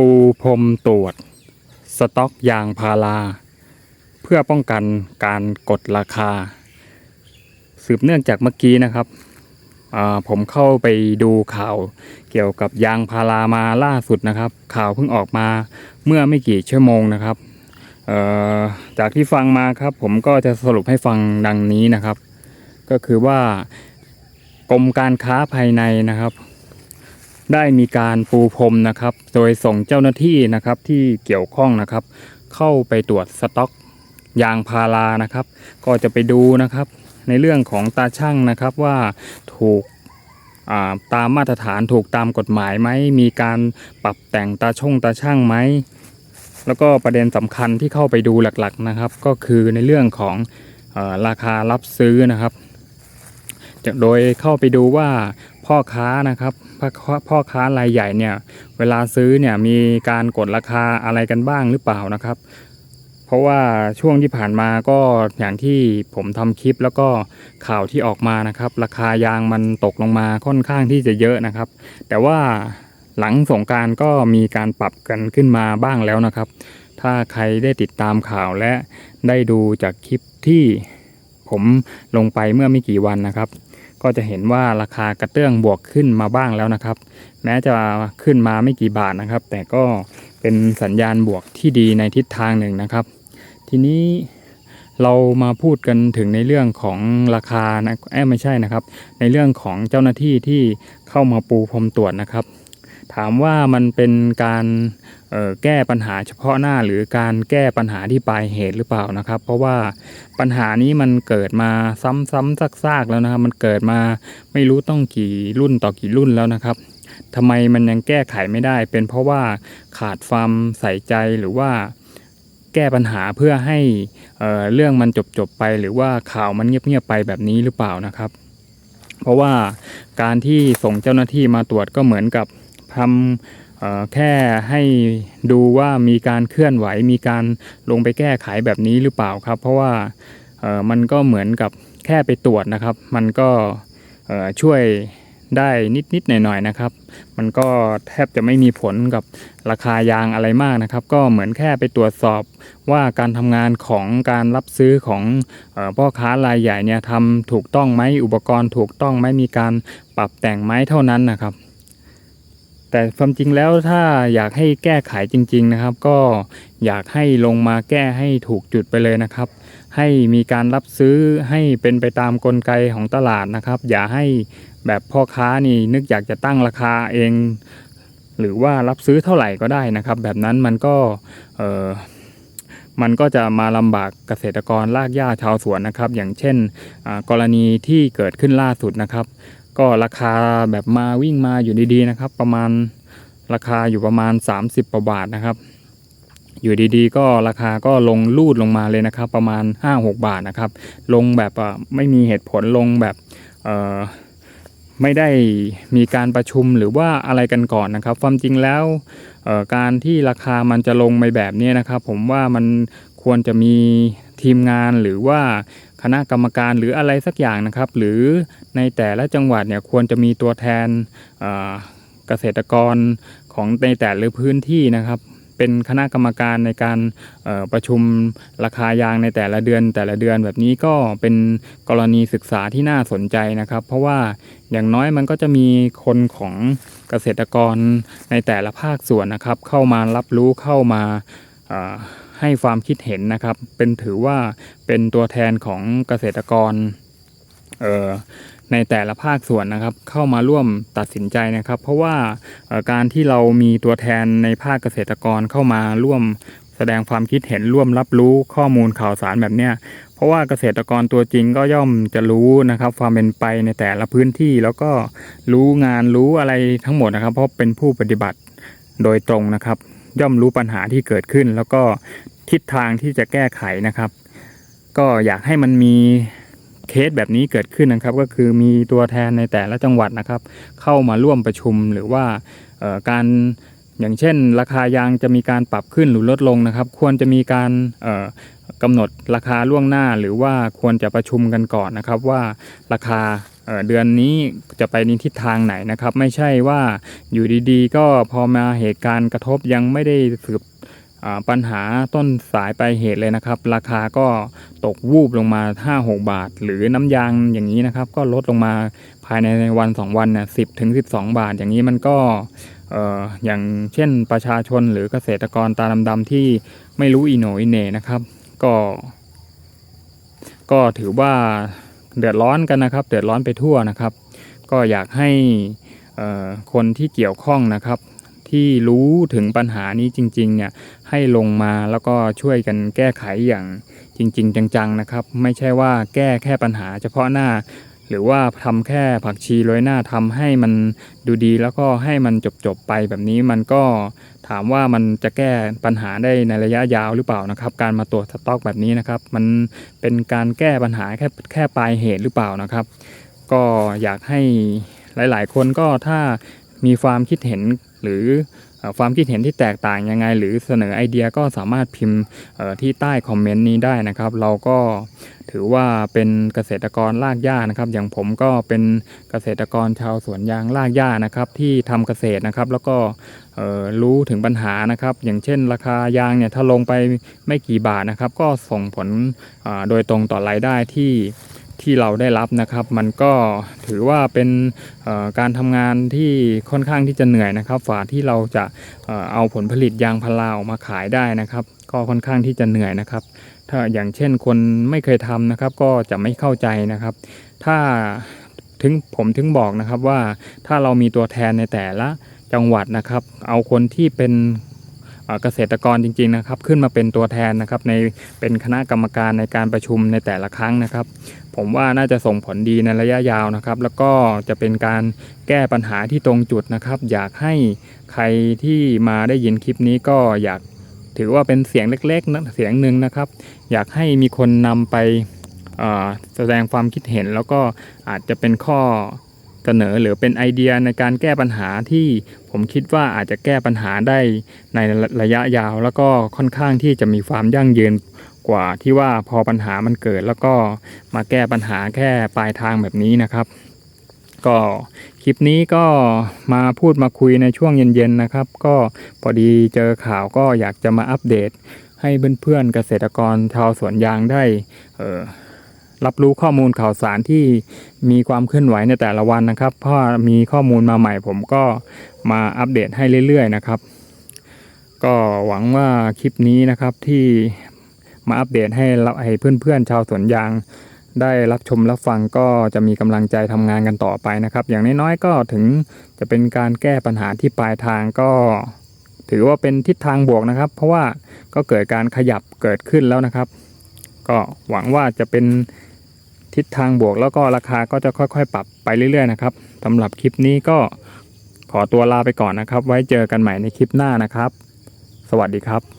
ปูพรมตรวจ สต็อกยางพารา เพื่อป้องกันการกดราคา สืบเนื่องจากเมื่อกี้นะครับผมเข้าไปดูข่าวเกี่ยวกับยางพารามาล่าสุดนะครับ ข่าวเพิ่งออกมาเมื่อไม่กี่ชั่วโมงนะครับจากที่ฟังมาครับ ผมก็จะสรุปให้ฟังดังนี้นะครับ ก็คือว่ากรมการค้าภายในนะครับ ได้มีการปูพรมนะครับ โดยส่งเจ้าหน้าที่นะครับที่เกี่ยวข้องนะครับ เข้าไปตรวจสต็อกยางพารานะครับ ก็จะไปดูนะครับ ในเรื่องของตาช่างนะครับว่าถูกาตามมาตรฐานถูกตามกฎหมายไหมมีการปรับแต่งตาช่งตาช่างไหมแล้วก็ประเด็นสำคัญที่เข้าไปดูหลักๆนะครับ ก็คือในเรื่องของอราคารับซื้อนะครับจะโดยเข้าไปดูว่า พ่อค้านะครับพ่อค้ารายใหญ่เนี่ยเวลาซื้อเนี่ยมีการกดราคาอะไรกันบ้างหรือเปล่านะครับ เพราะว่าช่วงที่ผ่านมาก็อย่างที่ผมทำคลิปแล้วก็ข่าวที่ออกมานะครับ ราคายางมันตกลงมาค่อนข้างที่จะเยอะนะครับ แต่ว่าหลังสงการก็มีการปรับกันขึ้นมาบ้างแล้วนะครับ ถ้าใครได้ติดตามข่าวและได้ดูจากคลิปที่ผมลงไปเมื่อไม่กี่วันนะครับ ก็จะเห็นว่าราคากระเตื้องบวกขึ้นมาบ้างแล้วนะครับ แม้จะขึ้นมาไม่กี่บาทนะครับ แต่ก็เป็นสัญญาณบวกที่ดีในทิศทางหนึ่งนะครับ ทีนี้เรามาพูดกันถึงในเรื่องของราคานะแอบไม่ใช่นะครับ ในเรื่องของเจ้าหน้าที่ที่เข้ามาปูพรมตรวจนะครับ ถามว่ามันเป็นการ แก้ปัญหาเฉพาะหน้าหรือการแก้ปัญหาที่ปลายเหตุหรือเปล่านะครับ เพราะว่าปัญหานี้มันเกิดมาซ้ำๆซากๆแล้วนะครับ มันเกิดมาไม่รู้ต้องกี่รุ่นต่อกี่รุ่นแล้วนะครับทำไมมันยังแก้ไขไม่ได้ เป็นเพราะว่าขาดความใส่ใจหรือว่าแก้ปัญหาเพื่อให้เอ่อเรื่องมันจบๆไป หรือว่าข่าวมันเงียบๆไปแบบนี้หรือเปล่านะครับ เพราะว่าการที่ส่งเจ้าหน้าที่มาตรวจก็เหมือนกับทำ แค่ให้ดูว่ามีการเคลื่อนไหว มีการลงไปแก้ไขแบบนี้หรือเปล่าครับ เพราะว่ามันก็เหมือนกับแค่ไปตรวจนะครับ มันก็ช่วยได้นิดๆหน่อยๆนะครับ มันก็แทบจะไม่มีผลกับราคายางอะไรมากนะครับ ก็เหมือนแค่ไปตรวจสอบว่าการทำงานของการรับซื้อของออพ่อค้ารายใหญ่เนี่ยทำถูกต้องไหมอุปกรณ์ถูกต้องไหมมีการปรับแต่งไหมเท่านั้นนะครับ แต่ความจริงแล้วถ้าอยากให้แก้ไขจริง ๆนะครับ ก็อยากให้ลงมาแก้ให้ถูกจุดไปเลยนะครับ ให้มีการรับซื้อให้เป็นไปตามกลไกของตลาดนะครับ อย่าให้แบบพ่อค้านี่นึกอยากจะตั้งราคาเอง หรือว่ารับซื้อเท่าไหร่ก็ได้นะครับ แบบนั้นมันก็เออมันก็จะมาลำบากเกษตรกรลากหญ้าชาวสวนนะครับ อย่างเช่นกรณีที่เกิดขึ้นล่าสุดนะครับ ก็ราคาแบบมาวิ่งมาอยู่ดีๆนะครับ ประมาณราคาอยู่ประมาณ 30กว่าบาทนะครับ อยู่ดีๆ ก็ราคาก็ลงลูดลงมาเลยนะครับ ประมาณ 5-6 บาทนะครับ ลงแบบไม่มีเหตุผลลงแบบไม่ได้มีการประชุมหรือว่าอะไรกันก่อนนะครับ ความจริงแล้วการที่ราคามันจะลงไปแบบนี้นะครับ ผมว่ามันควรจะมีทีมงานหรือว่า ณะกรรมการหรืออะไรสักอย่างนะครับ หรือในแต่ละจังหวัดเนี่ยควรจะมีตัวแทนเกษตรกรของในแต่ละพื้นที่นะครับ เป็นคณะกรรมการในการประชุมราคายางในแต่ละเดือน แต่ละเดือนแบบนี้ก็เป็นกรณีศึกษาที่น่าสนใจนะครับ เพราะว่าอย่างน้อยมันก็จะมีคนของเกษตรกรในแต่ละภาคส่วนนะครับ เข้ามารับรู้เข้ามา ให้ความคิดเห็นนะครับ เป็นถือว่าเป็นตัวแทนของเกษตรกรในแต่ละภาคส่วนนะครับ เข้ามาร่วมตัดสินใจนะครับ เพราะว่าการที่เรามีตัวแทนในภาคเกษตรกรเข้ามาร่วมแสดงความคิดเห็นร่วมรับรู้ข้อมูลข่าวสารแบบเนี้ยเพราะว่าเกษตรกรตัวจริงก็ย่อมจะรู้นะครับ ความเป็นไปในแต่ละพื้นที่แล้วก็รู้งานรู้อะไรทั้งหมดนะครับ เพราะเป็นผู้ปฏิบัติโดยตรงนะครับ ย่อมรู้ปัญหาที่เกิดขึ้น แล้วก็ทิศทางที่จะแก้ไขนะครับ ก็อยากให้มันมีเคสแบบนี้เกิดขึ้นนะครับ ก็คือมีตัวแทนในแต่ละจังหวัดนะครับ เข้ามาร่วมประชุมหรือว่าการอย่างเช่น ราคายางจะมีการปรับขึ้นหรือลดลงนะครับ ควรจะมีการกำหนดราคาล่วงหน้า หรือว่าควรจะประชุมกันก่อนนะครับว่าราคา เเดือนนี้จะไปในทิศทางไหนนะครับ ไม่ใช่ว่าอยู่ดีๆ ก็พอมาเหตุการณ์กระทบยังไม่ได้สืบปัญหาต้นสายปลายเหตุเลยนะครับ ราคาก็ตกวูบลงมา 5-6 บาท หรือน้ำยางอย่างนี้นะครับ ก็ลดลงมาภายในวัน 2 วันเนี่ยสิถึง12 บาท อย่างนี้มันก็เอ่ออย่างเช่นประชาชนหรือเกษตรกรตาดำๆที่ไม่รู้อีโหนอีเหน่นะครับ ก็ ก็ถือว่า เดือดร้อนกันนะครับ เดือดร้อนไปทั่วนะครับ ก็อยากให้คนที่เกี่ยวข้องนะครับ ที่รู้ถึงปัญหานี้จริงๆเนี่ยให้ลงมาแล้วก็ช่วยกันแก้ไขอย่างจริง ๆ จังๆนะครับ ไม่ใช่ว่าแก้แค่ปัญหาเฉพาะหน้า หรือว่าทำแค่ผักชีโรยหน้าทำให้มันดูดีแล้วก็ให้มันจบจบไปแบบนี้มันก็ถามว่ามันจะแก้ปัญหาได้ในระยะยาวหรือเปล่านะครับ การมาตรวจสต็อกแบบนี้นะครับ มันเป็นการแก้ปัญหาแค่แค่ปลายเหตุหรือเปล่านะครับ ก็อยากให้หลาย ๆ คนก็ถ้า มีความคิดเห็นหรือความคิดเห็นที่แตกต่างยังไง หรือเสนอไอเดียก็สามารถพิมพ์ที่ใต้คอมเมนต์นี้ได้นะครับ เราก็ถือว่าเป็นเกษตรกรลากหญ้านะครับ อย่างผมก็เป็นเกษตรกรชาวสวนยางลากหญ้านะครับ ที่ทำเกษตรนะครับ แล้วก็รู้ถึงปัญหานะครับ อย่างเช่น ราคายางเนี่ยถ้าลงไปไม่กี่บาทนะครับ ก็ส่งผลโดยตรงต่อรายได้ที่ ที่เราได้รับนะครับ มันก็ถือว่าเป็นการทำงานที่ค่อนข้างที่จะเหนื่อยนะครับฝ่าที่เราจะเอ่อเอาผลผลิตยางพาราออกมาขายได้นะครับ ก็ค่อนข้างที่จะเหนื่อยนะครับ ถ้าอย่างเช่นคนไม่เคยทำนะครับ ก็จะไม่เข้าใจนะครับ ถ้าถึงผมถึงบอกนะครับว่าถ้าเรามีตัวแทนในแต่ละจังหวัดนะครับ เอาคนที่เป็น เกษตรกรจริงๆนะครับ ขึ้นมาเป็นตัวแทนนะครับในเป็นคณะกรรมการในการประชุมในแต่ละครั้งนะครับ ผมว่าน่าจะส่งผลดีในระยะยาวนะครับ แล้วก็จะเป็นการแก้ปัญหาที่ตรงจุดนะครับ อยากให้ใครที่มาได้ยินคลิปนี้ก็อยากถือว่าเป็นเสียงเล็กๆนะเสียงหนึ่งนะครับ อยากให้มีคนนำไปแสดงความคิดเห็นแล้วก็อาจจะเป็นข้อ เสนอหรือเป็นไอเดียในการแก้ปัญหาที่ผมคิดว่าอาจจะแก้ปัญหาได้ในระยะยาว แล้วก็ค่อนข้างที่จะมีความยั่งยืนกว่าที่ว่าพอปัญหามันเกิดแล้วก็มาแก้ปัญหาแค่ปลายทางแบบนี้นะครับ ก็คลิปนี้ก็มาพูดมาคุยในช่วงเย็นๆนะครับ ก็พอดีเจอข่าวก็อยากจะมาอัปเดตให้เพื่อนๆเกษตรกรชาวสวนยางได้เออ รับรู้ข้อมูลข่าวสารที่มีความเคลื่อนไหวในแต่ละวันนะครับ เพราะมีข้อมูลมาใหม่ผมก็มาอัปเดตให้เรื่อย ๆ นะครับ ก็หวังว่าคลิปนี้นะครับที่มาอัปเดตให้เราให้เพื่อนๆชาวสวนยางได้รับชมรับฟังก็จะมีกำลังใจทำงานกันต่อไปนะครับ อย่างน้อยๆก็ถึงจะเป็นการแก้ปัญหาที่ปลายทางก็ ถือว่าเป็นทิศทางบวกนะครับ เพราะว่าก็เกิดการขยับเกิดขึ้นแล้วนะครับ ก็หวังว่าจะเป็น ทิศทางบวก แล้วก็ราคาก็จะค่อยๆ ปรับไปเรื่อยๆนะครับสำหรับคลิปนี้ก็ขอตัวลาไปก่อนนะครับ ไว้เจอกันใหม่ในคลิปหน้านะครับ สวัสดีครับ